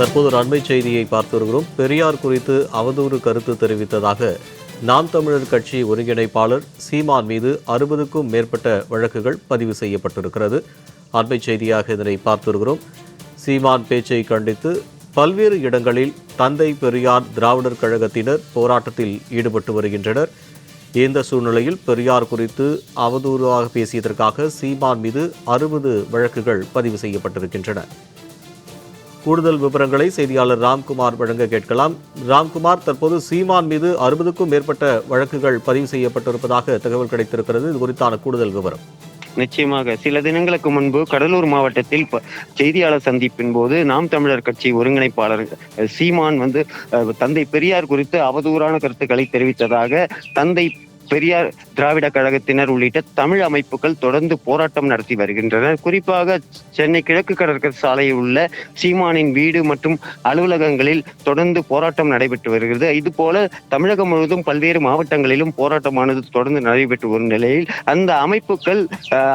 தற்போது ஒரு அண்மை செய்தியை பார்த்து வருகிறோம். பெரியார் குறித்து அவதூறு கருத்து தெரிவித்ததாக நாம் தமிழர் கட்சி ஒருங்கிணைப்பாளர் சீமான் மீது அறுபதுக்கும் மேற்பட்ட வழக்குகள் பதிவு செய்யப்பட்டிருக்கிறது. அண்மை செய்தியாக இதனை பார்த்து வருகிறோம். சீமான் பேச்சை கண்டித்து பல்வேறு இடங்களில் தந்தை பெரியார் திராவிடர் கழகத்தினர் போராட்டத்தில் ஈடுபட்டு வருகின்றனர். இந்த சூழ்நிலையில் பெரியார் குறித்து அவதூறாக பேசியதற்காக சீமான் மீது அறுபது வழக்குகள் பதிவு செய்யப்பட்டிருக்கின்றன. கூடுதல் விவரங்களை செய்தியாளர் ராம்குமார் வழங்க கேட்கலாம். ராம்குமார் தற்போது சீமான் மீது அறுபதுக்கும் மேற்பட்ட வழக்குகள் பதிவு செய்யப்பட்டிருப்பதாக தகவல் கிடைத்திருக்கிறது. இது குறித்தான கூடுதல் விவரம். நிச்சயமாக சில தினங்களுக்கு முன்பு கடலூர் மாவட்டத்தில் ப- செய்தியாளர் சந்திப்பின் போது நாம் தமிழர் கட்சி ஒருங்கிணைப்பாளர் சீமான் வந்து தந்தை பெரியார் குறித்து அவதூறான கருத்துக்களை தெரிவித்ததாக தந்தை பெரியார் திராவிட கழகத்தினர் உள்ளிட்ட தமிழ் அமைப்புகள் தொடர்ந்து போராட்டம் நடத்தி வருகின்றனர். குறிப்பாக சென்னை கிழக்கு கடற்கரை சாலையில் உள்ள சீமானின் வீடு மற்றும் அலுவலகங்களில் தொடர்ந்து போராட்டம் நடைபெற்று வருகிறது. இது போல தமிழகம் முழுவதும் பல்வேறு மாவட்டங்களிலும் போராட்டமானது தொடர்ந்து நடைபெற்று வரும் நிலையில் அந்த அமைப்புகள்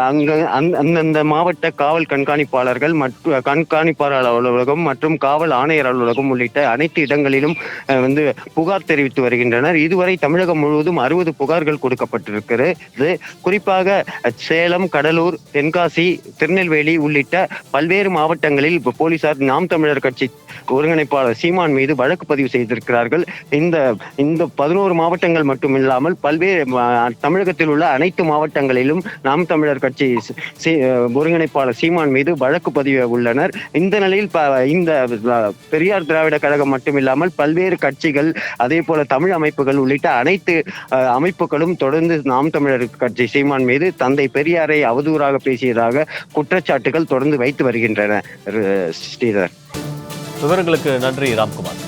அங்க அந்த- அந்தந்த மாவட்ட காவல் கண்காணிப்பாளர்கள் மற்றும் கண்காணிப்பாளர் அலுவலகம் மற்றும் காவல் ஆணையர் அலுவலகம் உள்ளிட்ட அனைத்து இடங்களிலும் வந்து புகார் தெரிவித்து வருகின்றனர். இதுவரை தமிழகம் முழுவதும் அறுபது புகார் புகார்கள் கொடுக்கப்பட்டிருக்கிறது. குறிப்பாக சேலம் கடலூர் தென்காசி திருநெல்வேலி உள்ளிட்ட பல்வேறு மாவட்டங்களில் போலீசார் நாம் தமிழர் கட்சி ஒருங்கிணைப்பாளர் சீமான் மீது வழக்கு பதிவு செய்திருக்கிறார்கள். இந்த இந்த பதினோரு மாவட்டங்கள் மட்டும் இல்லாமல் பல்வேறு தமிழகத்தில் உள்ள அனைத்து மாவட்டங்களிலும் நாம் தமிழர் கட்சி ஒருங்கிணைப்பாளர் சீமான் மீது வழக்கு பதிவு உள்ளனர். இந்த நிலையில் இந்த பெரியார் திராவிட கழகம் மட்டுமில்லாமல் பல்வேறு கட்சிகள் அதே போல தமிழ் அமைப்புகள் உள்ளிட்ட அனைத்து அமைப்புகள் மக்களும் தொடர்ந்து நாம் தமிழர் கட்சி சீமான் மீது தந்தை பெரியாரை அவதூறாக பேசியதாக குற்றச்சாட்டுகள் தொடர்ந்து வைத்து வருகின்றன. ஸ்ரீதர். விவரங்களுக்கு நன்றி ராம்குமார்.